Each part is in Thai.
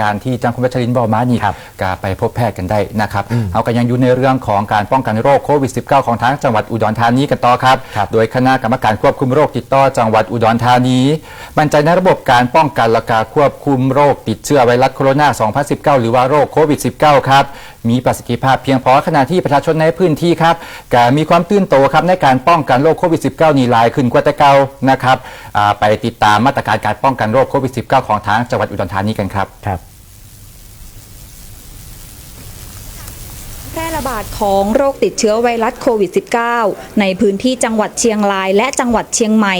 การที่จังคุณวัชรินทร์บอกมานี่ครับก็ไปพบแพทย์กันได้นะครับเอาก็ยังอยู่ในเรื่องของการป้องกันโรคโควิด -19 ของทางจังหวัดอุดรธานีกันต่อครับครับโดยคณะกรรมการควบคุมโรคติดต่อจังหวัดอุดรธานีมั่นใจในระบบการป้องกันและการควบคุมโรคติดเชื้อไวรัสโคโรนา 2019 หรือว่าโรคโควิด -19 ครับมีประสิทธิภาพเพียงพอขณะที่ประชาชนในพื้นที่ครับก็มีความตื่นโตครับในการป้องกันโรคโควิด -19 นี่หลายขึ้นกว่าแต่เก่านะครับอ่าไปติดตามมาตรการการป้องกันโรคโควิด -19 ของทางจังหวัดอุดรธานีกันครับครับ แพร่ระบาดของโรคติดเชื้อไวรัสโควิด -19 ในพื้นที่จังหวัดเชียงรายและจังหวัดเชียงใหม่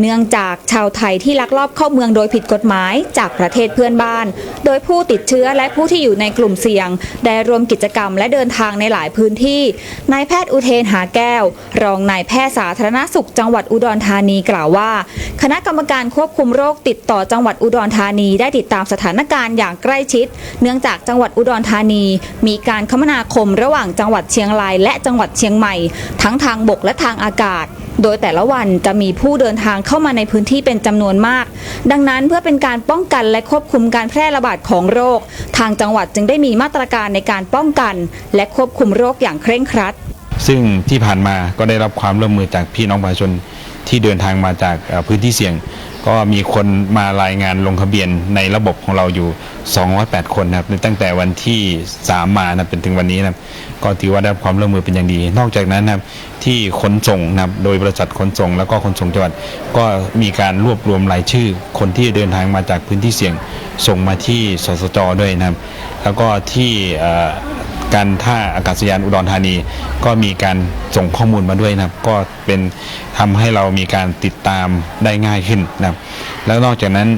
เนื่องจากชาวไทยที่ลักลอบเข้าเมืองโดยผิดกฎหมายจากประเทศเพื่อนบ้าน โดยผู้ติดเชื้อและผู้ที่อยู่ในกลุ่มเสี่ยง ได้รวมกิจกรรมและเดินทางในหลายพื้นที่ นายแพทย์อุเทนหาแก้ว รองนายแพทย์สาธารณสุขจังหวัดอุดรธานีกล่าวว่า คณะกรรมการควบคุมโรคติดต่อจังหวัดอุดรธานีได้ติดตามสถานการณ์อย่างใกล้ชิด เนื่องจากจังหวัดอุดรธานี มีการคมนาคมระหว่างจังหวัดเชียงราย และจังหวัดเชียงใหม่ ทั้งทางบกและทางอากาศโดยแต่ละวันจะมีผู้เดินทางเข้ามาในพื้นที่เป็นจำนวนมาก ดังนั้นเพื่อเป็นการป้องกันและควบคุมการแพร่ระบาดของโรค ทางจังหวัดจึงได้มีมาตรการในการป้องกัน และควบคุมโรคอย่างเคร่งครัด ซึ่งที่ผ่านมาก็ได้รับความร่วมมือจากพี่น้องประชาชน ที่เดินทางมาจากพื้นที่เสี่ยง ก็มีคนมารายงานลงทะเบียนในระบบของเราอยู่ 208 คนนะครับตั้งแต่วันที่ 3 มานะเป็นถึงวันนี้นะครับก็ถือว่าได้ความร่วมมือเป็นอย่างดี นอกจากนั้นนะครับที่ขนส่งนะครับโดยบริษัทขนส่ง แล้วก็ขนส่งจังหวัด ก็มีการรวบรวมรายชื่อ คนที่เดินทางมาจากพื้นที่เสี่ยง ส่งมาที่สสจด้วยนะครับแล้วก็ที่ การท่าอากาศยานอุดรธานี ก็มีการส่งข้อมูลมาด้วยนะครับ ก็เป็นทำให้เรามีการติดตามได้ง่ายขึ้นนะครับ แล้วนอกจากนั้น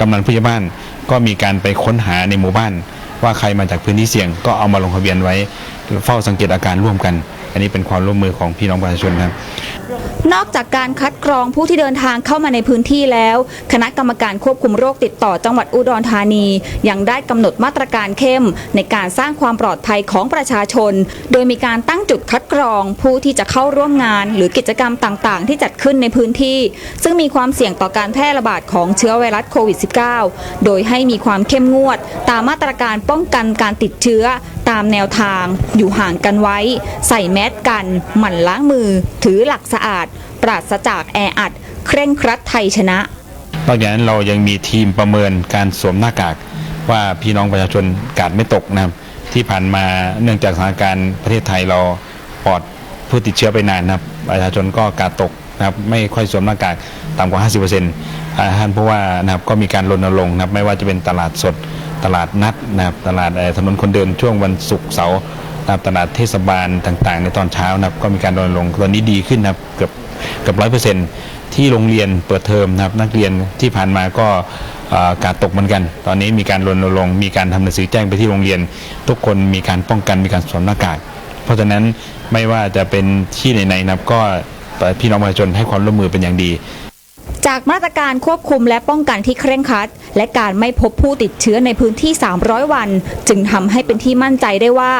กำนันผู้ใหญ่บ้านก็มีการไปค้นหาในหมู่บ้าน ว่าใครมาจากพื้นที่เสี่ยง ก็เอามาลงทะเบียนไว้เฝ้าสังเกตอาการร่วมกัน อันนี้เป็นความร่วมมือของพี่น้องประชาชนครับ นอกจากการคัดกรองผู้ที่เดินทางเข้ามาในพื้นที่แล้ว คณะกรรมการควบคุมโรคติดต่อจังหวัดอุดรธานี ยังได้กำหนดมาตรการเข้ม ในการสร้างความปลอดภัยของประชาชน โดยมีการตั้งจุดคัดกรองผู้ที่จะเข้าร่วมงาน หรือกิจกรรมต่างๆ ที่จัดขึ้นในพื้นที่ ซึ่งมีความเสี่ยงต่อการแพร่ระบาดของเชื้อไวรัสโควิด -19 โดยให้มีความเข้มงวด ตามมาตรการป้องกันการติดเชื้อ ตามแนวทางอยู่ห่างกันไว้ ใส่แมสกัน หมั่นล้างมือ ถือหลักสะอาด ปราศจากแออัด เคร่งครัดไทยชนะ นอกจากนั้นเรายังมีทีมประเมินการสวมหน้ากากว่าพี่น้องประชาชนกาดไม่ตกนะครับที่ผ่านมาเนื่องจากสถานการณ์ประเทศไทยเราปลอดผู้ติดเชื้อไปนานนะครับประชาชนก็กาดตกนะครับไม่ค่อยสวมหน้ากากต่ำกว่า 50%อ่าท่านเพราะว่านะครับก็มีการรณรงค์นะครับไม่ว่าจะเป็นตลาดสด ตลาดนัดนะครับตลาดถนนคนเดินช่วงวันศุกร์เสาร์นะครับตลาดเทศบาลต่างๆ ในตอนเช้านะครับก็มีการรณรงค์ตอนนี้ดีขึ้นนะครับเกือบเกือบร้อยเปอร์เซ็นต์ที่โรงเรียนเปิดเทอมนะครับนักเรียนที่ผ่านมาก็อ่อกาดตกเหมือนกัน ตอนนี้มีการรณรงค์มีการทำหนังสือแจ้งไปที่โรงเรียน ทุกคนมีการป้องกันมีการสวมหน้ากากเพราะฉะนั้นไม่ว่าจะเป็นที่ไหนๆนะครับก็พี่น้องประชาชนให้ความร่วมมือเป็นอย่างดี จากมาตรการควบคุมและป้องกันที่เคร่งครัด และการไม่พบผู้ติดเชื้อในพื้นที่ 300 วัน จึงทำให้เป็นที่มั่นใจได้ว่า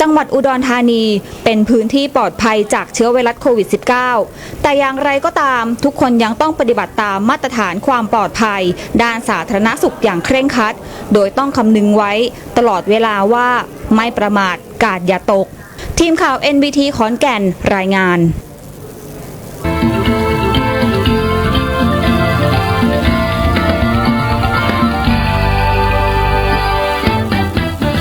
จังหวัดอุดรธานีเป็นพื้นที่ปลอดภัยจากเชื้อไวรัสโควิด -19 แต่อย่างไรก็ตามทุกคนยังต้องปฏิบัติตามมาตรฐานความปลอดภัย ด้านสาธารณสุขอย่างเคร่งครัด โดยต้องคำนึงไว้ตลอดเวลาว่าไม่ประมาทกาดอย่าตก ทีมข่าว NBT ขอนแก่นรายงาน